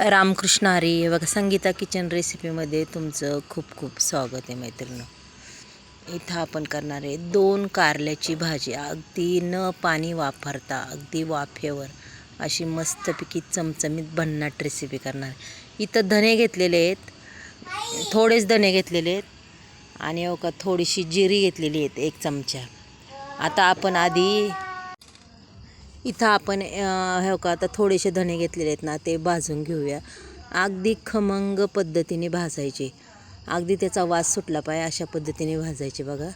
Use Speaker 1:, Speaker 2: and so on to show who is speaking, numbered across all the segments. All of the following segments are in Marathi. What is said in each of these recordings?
Speaker 1: रामकृष्ण हरी हे बघा संगीता किचन रेसिपीमध्ये तुमचं खूप खूप स्वागत आहे मैत्रिणी इथं आपण करणार आहे दोन कारल्याची भाजी. अगदी न पाणी वापरता अगदी वाफेवर अशी मस्तपैकी चमचमीत भन्नाट रेसिपी करणार इथं धने घेतलेले आहेत थोडेच धने घेतलेले आहेत आणि हो अवका थोडीशी जिरी घेतलेली आहेत एक चमचा. आता आपण आधी इथं आपण हो का आता थोडेसे धणे घेतलेले आहेत ना ते भाजून घेऊया. अगदी खमंग पद्धतीने भाजायचे. अगदी त्याचा वास सुटला पाहिजे अशा पद्धतीने भाजायचे बघा.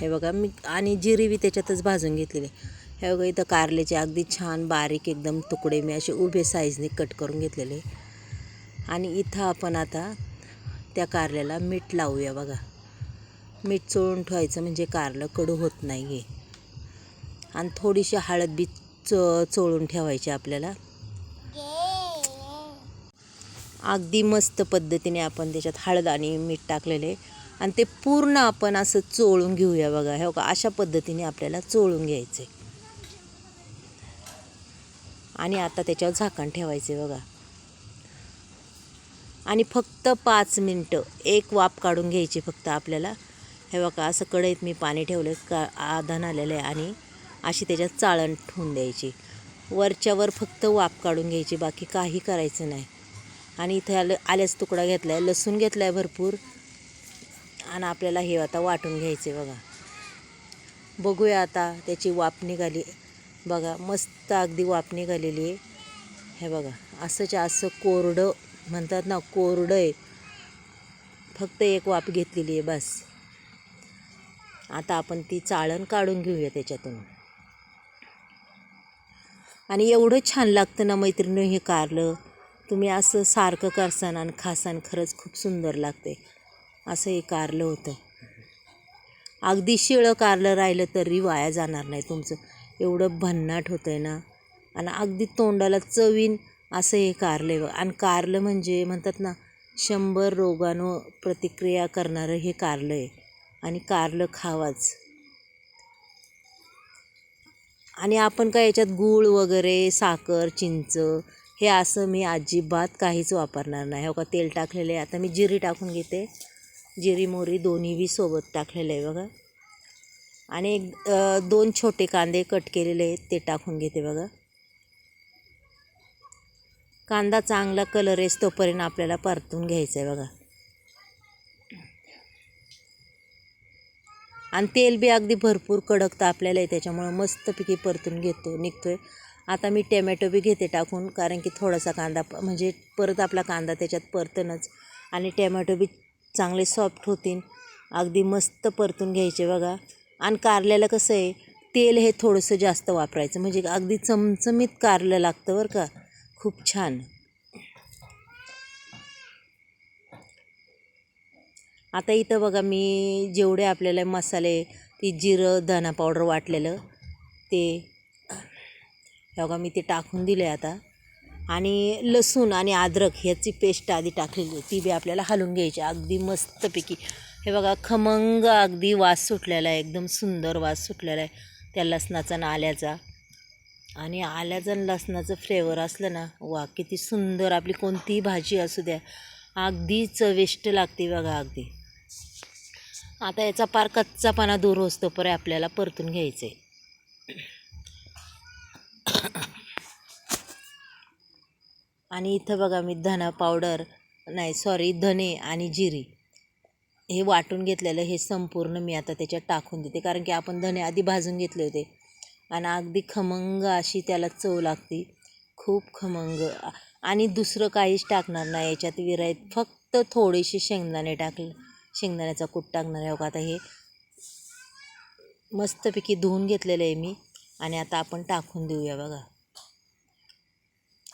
Speaker 1: हे बघा मी आणि जिरी बी त्याच्यातच भाजून घेतलेली. आहे. हे बघा इथं कारल्याचे अगदी छान बारीक एकदम तुकडे मी असे उभे साईजने कट करून घेतलेले. आणि इथं आपण आता त्या कारल्याला मीठ लावूया बघा. मीठ चोळून ठेवायचं म्हणजे कारलं कडू होत नाही आहे आणि थोडीशी हळद बी चो चोळून ठेवायची आपल्याला. अगदी मस्त पद्धतीने आपण त्याच्यात हळद आणि मीठ टाकलेले. आणि ते पूर्ण आपण असं चोळून घेऊया बघा. हे का? अशा पद्धतीने आपल्याला चोळून घ्यायचे. आणि आता त्याच्यावर झाकण ठेवायचे बघा. आणि फक्त पाच मिनटं एक वाफ काढून घ्यायची फक्त आपल्याला. हे बघा असं कढईत मी पाणी ठेवलं का आधान आलेलं आहे आणि अशी त्याच्यात चाळण ठेवून द्यायची. वरच्यावर फक्त वाफ काढून घ्यायची बाकी काही करायचं नाही. आणि इथे आलं आल्याचा तुकडा घेतला आहे लसूण घेतला आहे भरपूर. आणि आपल्याला हे आता वाटून घ्यायचे बघा. बघूया आता त्याची वाप निघाली. बघा मस्त अगदी वाप निघालेली आहे. हे बघा असंच्या असं कोरडं म्हणतात ना कोरडं आहे फक्त एक वाफ घेतलेली आहे बस. आता आपण ती चाळण काढून घेऊया त्याच्यातून. आणि एवढं छान लागतं ना मैत्रिणी हे कारलं. तुम्ही असं सारखं करसान आणि खासान खरंच खूप सुंदर लागते असं हे कारलं होतं. अगदी शिळं कारलं राहिलं तरी वाया जाणार नाही तुमचं. एवढं भन्नाट होतं आहे ना. आणि अगदी तोंडाला चवीन असं हे कारलं आहे आणि कारलं म्हणजे म्हणतात ना शंभर रोगांवर प्रतिक्रिया करणारं हे कारलं आहे. आणि कारलं खावाच. आणि आपण काय याच्यात गूळ वगैरे साखर चिंच हे असं मी अजिबात काहीच वापरणार नाही. हो का? तेल टाकलेलं आहे. आता मी जिरी टाकून घेते. जिरी मोरी दोन्ही बी सोबत टाकलेलं आहे बघा. आणि एक दोन छोटे कांदे कट केलेले आहेत ते टाकून घेते बघा. कांदा चांगला कलर येस तोपर्यंत आपल्याला परतून घ्यायचं आहे बघा. आणि तेल बी अगदी भरपूर कडकतं आपल्याला आहे त्याच्यामुळं मस्तपैकी परतून घेतो निघतो आहे आता मी टॅमॅटो बी घेते टाकून कारण की थोडासा कांदा म्हणजे परत आपला कांदा त्याच्यात परतनच. आणि टॅमॅटो बी चांगले सॉफ्ट होतील. अगदी मस्त परतून घ्यायचे बघा. आणि कारल्याला कसं आहे तेल हे थोडंसं जास्त वापरायचं. म्हणजे अगदी चमचमीत कारलं लागतं बरं का. खूप छान. आता इथं बघा मी जेवढे आपल्याला मसाले ती जिरं धना पावडर वाटलेलं ते हे बघा मी ते टाकून दिले आता. आणि लसूण आणि अद्रक ह्याची पेस्ट आधी टाकलेली ती बी आपल्याला हलवून घ्यायची अगदी मस्तपैकी. हे बघा खमंग अगदी वास सुटलेला आहे एकदम सुंदर वास सुटलेला आहे त्या लसणाचा आणि आल्याचा आणि आल्याचं आणि लसणाचं फ्लेवर असलं ना वा किती सुंदर आपली कोणतीही भाजी असू द्या अगदी चविष्ट लागते बघा अगदी. आता याचा पार कच्चापणा दूर असतो पर आपल्याला परतून घ्यायचं आहे आणि इथं बघा मी धना पावडर नाही सॉरी धने आणि जिरी. हे वाटून घेतलेलं हे संपूर्ण मी आता त्याच्यात टाकून देते कारण की आपण धने आधी भाजून घेतले होते. आणि अगदी खमंग अशी त्याला चव लागते. खूप खमंग. आणि दुसरं काहीच टाकणार नाही याच्यात. विरायत फक्त थोडेसे शेंगदाणे टाकलं. शेंगदाण्याचा कूट टाकणार आहे बघा आता हे. मस्तपैकी धुवून घेतलेलं आहे मी. आणि आता आपण टाकून देऊया बघा.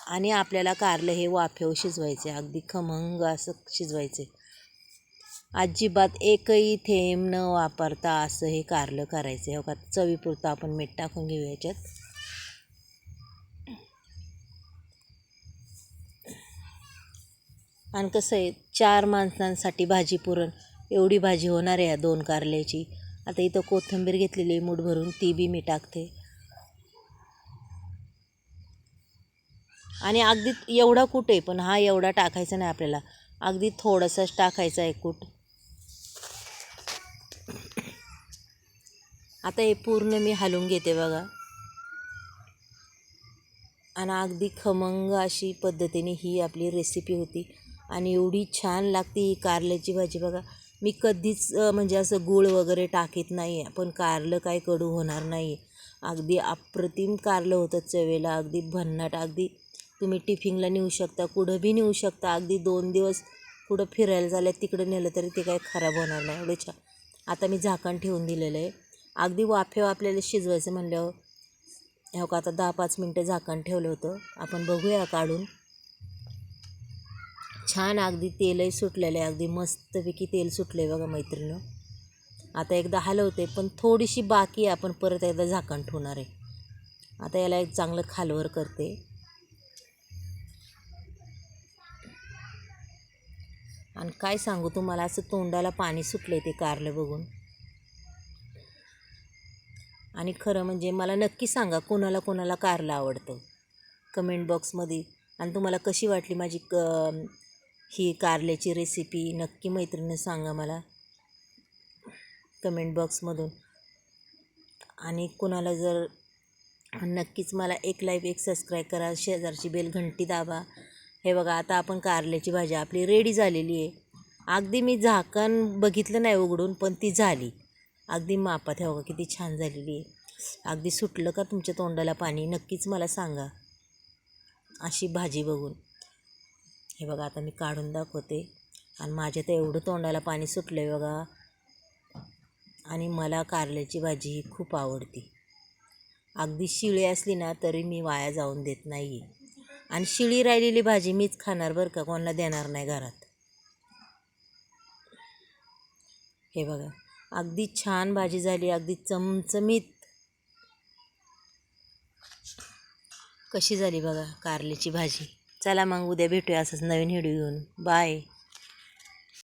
Speaker 1: आणि आपल्याला कारलं हे वाफेव शिजवायचे. अगदी खमंग असं शिजवायचे. अजिबात एकही थेंब न वापरता असं हे कारलं करायचं आहे हो का? चवीपुरतं आपण मीठ टाकून घेऊ याच्यात. आणि कसं आहे चार माणसांसाठी भाजी पुरण एवढी भाजी होणार आहे या दोन कारल्याची. आता इथं कोथिंबीर घेतलेली आहे मूठ भरून ती बी मी टाकते. आणि अगदी एवढा कूट आहे पण हा एवढा टाकायचा नाही आपल्याला. अगदी थोडंसंच टाकायचा आहे कूट. आता हे पूर्ण मी हलवून घेते बघा. आणि अगदी खमंग अशी पद्धतीने ही आपली रेसिपी होती. आणि एवढी छान लागते ही कारल्याची भाजी बघा. मी कधीच म्हणजे असं गूळ वगैरे टाकीत नाही आहे पण कारलं काय कडू होणार नाही अगदी अप्रतिम कारलं होतं चवेला अगदी भन्नाट अगदी तुम्ही टिफिनला नेऊ शकता कुठं बी नेऊ शकता. अगदी दोन दिवस कुठं फिरायला झालं तिकडं नेलं तरी ते काय खराब होणार नाही. एवढं छान. आता मी झाकण ठेवून दिलेलं आहे. अगदी वाफेवर आपल्याला शिजवायचं म्हणल्यावर हो का आता दहा पाच मिनटं झाकण ठेवलं होतं. आपण बघूया काढून. छान अगदी तेलही सुटलेलं आहे अगदी मस्तपैकी तेल सुटलं आहे बघा मैत्रिणं आता एकदा हलवते पण थोडीशी बाकी आहे. आपण परत एकदा झाकण ठेवणार आहे. आता याला एक चांगलं खालवर करते. आणि काय सांगू तुम्हाला असं तोंडाला पाणी सुटलं आहे ते कारलं बघून. आणि खरं म्हणजे मला नक्की सांगा कोणाला कोणाला कारलं आवडतं. कमेंट बॉक्समध्ये. आणि तुम्हाला कशी वाटली माझी क ही कारल्याची रेसिपी नक्की मैत्रिणी सांगा मला. कमेंट बॉक्समधून. आणि कोणाला जर नक्कीच मला एक लाईक एक सबस्क्राईब करा. शेजारची बेल घंटी दाबा. हे बघा आता आपण कारल्याची भाजी आपली रेडी झालेली आहे. अगदी मी झाकण बघितलं नाही उघडून पण ती झाली. अगदी मापात हे बघा किती छान झालेली आहे. अगदी सुटलं का तुमच्या तोंडाला पाणी? नक्कीच मला सांगा. अशी भाजी बघून. हे बघा आता मी काढून दाखवते. आणि माझ्या तर एवढं तोंडाला पाणी सुटलं आहे बघा. आणि मला कारल्याची भाजी ही खूप आवडती. अगदी शिळी असली ना तरी मी वाया जाऊन देत नाही आणि शिळी राहिलेली भाजी मीच खाणार बरं का? कोणाला देणार नाही घरात. हे बघा. अगदी छान भाजी झाली अगदी चमचमीत. कशी झाली बघा कारल्याची भाजी. चला मग उद्या भेटूया असंच नवीन व्हिडिओ घेऊन. बाय